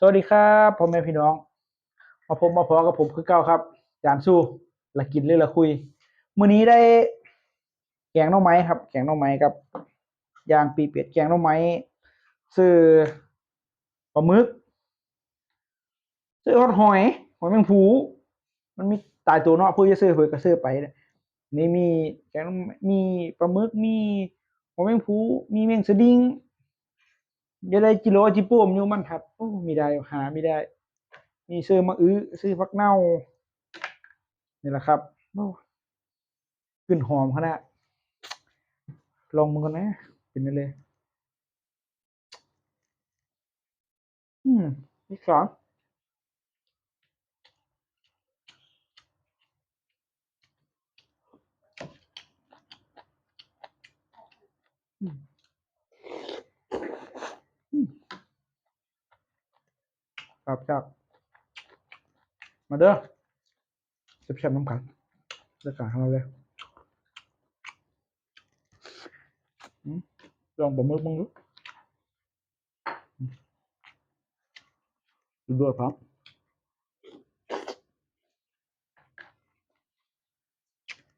สวัสดีครับพ่อแม่พี่น้อง มาพบมาพอกับผมคือเก่าครับจานสู้ละกินหรือละคุยมื้อนี้ได้แกงน่อไม้ครับ แกงน่อไม้กับยางปีเป็ดแกงน่อไม้ซื้อปลาหมึกซื้อฮอดหอยหอยแมงภูมันมีตายตัวเนาะผู้จะซื้อเพิ่นก็ซื้อไปเนี่ยนี่มีแกงม้มีปลาหมึกมีหอยแมงภูมีแมงสดิ้ง ยังได้จิโร่จิโป้มอยู่มันครับโอ้มีได้หาไม่ได้ มีซื้อมะอื้อซื้อฟักเน่านี่แหละครับโอ้กลิ่นหอมขนาดลองมึงกันนะเป็นได้เลย อืมอีกสอง ครับครับมาเด้อเจ็บแน้ำขันเลือกกาของเราเลยลองบะมือมึงดูอืมดูด้วยครับ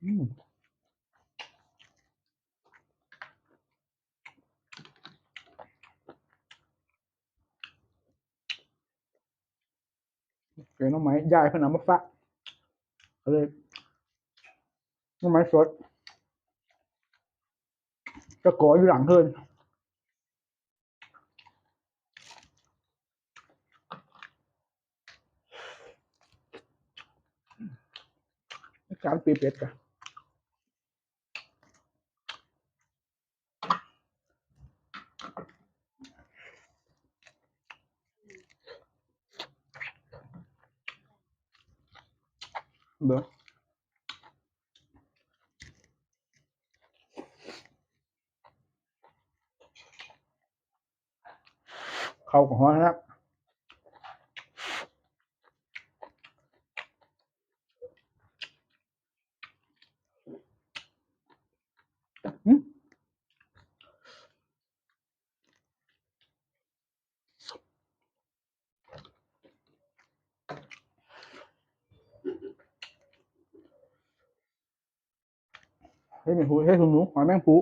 อืม เกลือน้องไม้ยายพนามาฝากก็เลยน้องไม้สดก็กออยู่หลังเพิ่นการปีเป็ดกัน เด้อเข้ากับหัวนะครับอืม ให้เป็นหูให้ถุงหนูหอยแมงปู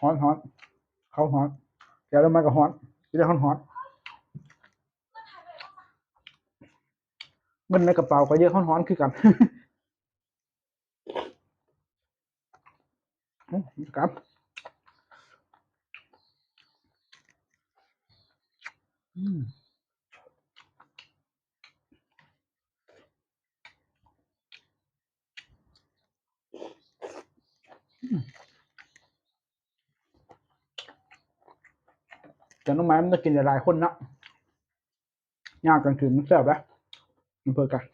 ฮ้อนฮ้อนเขาฮ้อนแกเริ่มมากับฮ้อนที่ได้ฮอนฮ้อน เงินในกระเป๋าก็เยอะห้อนหอนคือกันครับอืมแต่น้องไม้มันจะกินหลายๆคนนะยากกันคืนมันแซ่บแล้ว เพื่อกัน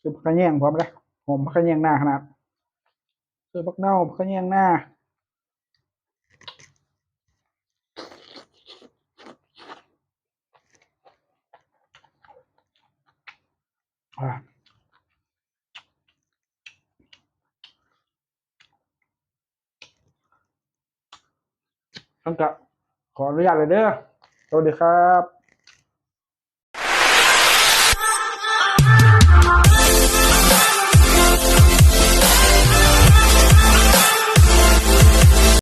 ซื้อผักกระแยงพร้อมเลยหอมผักกระแยงหน้าขนาดซื้อผักเน่าผักกระแยงหน้าอ่าต้องกะขออนุญาตเลยเด้อ วัสดีครับ